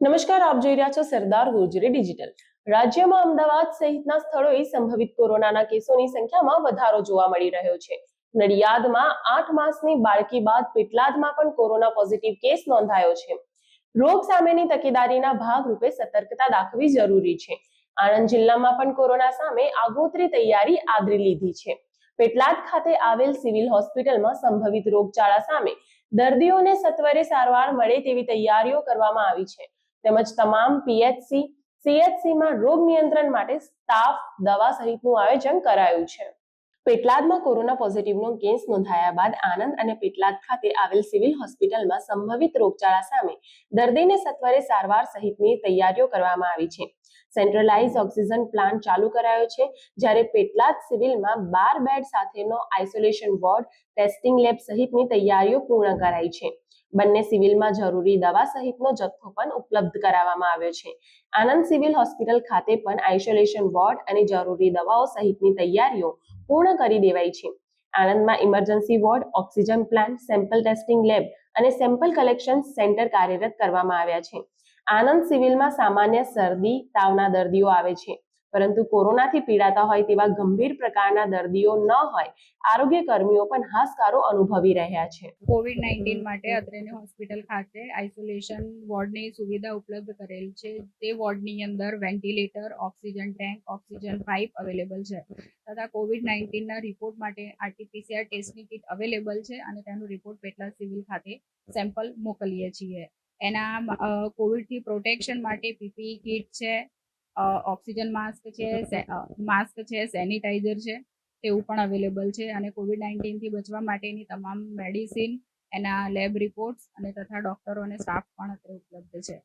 નમસ્કાર, આપ જોઈ રહ્યા છો સરદાર ગુજરી ડિજિટલ. રાજ્યમાં અમદાવાદ સહિતના સ્થળોએ સંભવિત કોરોનાના કેસોની સંખ્યામાં વધારો જોવા મળી રહ્યો છે. નડિયાદમાં આઠ માસની બાળકી બાદ પેટલાદમાં પણ કોરોના પોઝિટિવ કેસ નોંધાયો છે. રોગ સામેની તકેદારીના ભાગરૂપે સતર્કતા દાખવી જરૂરી છે. આણંદ જિલ્લામાં પણ કોરોના સામે આગોતરી તૈયારી આદરી લીધી છે. પેટલાદ ખાતે આવેલ સિવિલ હોસ્પિટલમાં સંભવિત રોગચાળા સામે દર્દીઓને સત્વરે સારવાર મળે તેવી તૈયારીઓ કરવામાં આવી છે. તેમજ તમામ પીએચસી સીએચસીમાં રોગ નિયંત્રણ માટે સ્ટાફ દવા સહિતનું આયોજન કરાયું છે. પેટલાદમાં કોરોના પોઝિટિવનો કેસ નોંધાયા બાદ આનંદ અને પેટલાદ ખાતે આવેલ સિવિલ હોસ્પિટલમાં સંભવિત રોગચાળા સામે દર્દીને સત્વરે સારવાર સહિતની તૈયારીઓ કરવામાં આવી છે. સેન્ટ્રલાઇઝ ઓક્સિજન પ્લાન્ટ ચાલુ કરાયો છે. જ્યારે પેટલાદ સિવિલમાં બાર બેડ સાથેનો આઇસોલેશન વોર્ડ ટેસ્ટિંગ લેબ સહિતની તૈયારીઓ પૂર્ણ કરાઈ છે. બંને સિવિલમાં જરૂરી દવા સહિતનો જથ્થો પણ ઉપલબ્ધ કરાવવામાં આવ્યો છે. આનંદ સિવિલ હોસ્પિટલ ખાતે પણ આઇસોલેશન વોર્ડ અને જરૂરી દવાઓ સહિતની તૈયારીઓ પૂર્ણ કરી દેવાઈ છે. આણંદમાં emergency ward oxygen plant sample testing lab અને સેમ્પલ કલેક્શન સેન્ટર કાર્યરત કરવામાં આવ્યા છે. આનંદ સિવિલમાં સામાન્ય શરદી, તાવના દર્દીઓ આવે છે. પરંતુ કોરોનાથી પીડાતા હોય તેવા ગંભીર પ્રકારના દર્દીઓ ન હોય આરોગ્ય કર્મીઓ પણ હાશકારો અનુભવી રહ્યા છે. કોવિડ નાઇન્ટીન માટે અત્રેની હોસ્પિટલ ખાતે આઇસોલેશન વોર્ડની સુવિધા ઉપલબ્ધ કરેલ છે. તે વોર્ડની અંદર ventilator, oxygen tank, oxygen pipe available છે. તથા કોવિડ નાઇન્ટીનના રિપોર્ટ માટે આરટીપીસીઆર ટેસ્ટની કિટ અવેલેબલ છે અને તેનો રિપોર્ટ પેટલા સિવિલ ખાતે સેમ્પલ મોકલીએ છીએ. એના કોવિડથી પ્રોટેક્શન માટે પીપીઈ કિટ છે ઓક્સિજન માસ્ક છે માસ્ક છે, સેનિટાઈઝર છે, તેવું પણ અવેલેબલ છે અને કોવિડ નાઇન્ટીનથી બચવા માટેની તમામ મેડિસિન, એના લેબ રિપોર્ટ્સ અને તથા ડોક્ટરો અને સ્ટાફ પણ અત્રે ઉપલબ્ધ છે.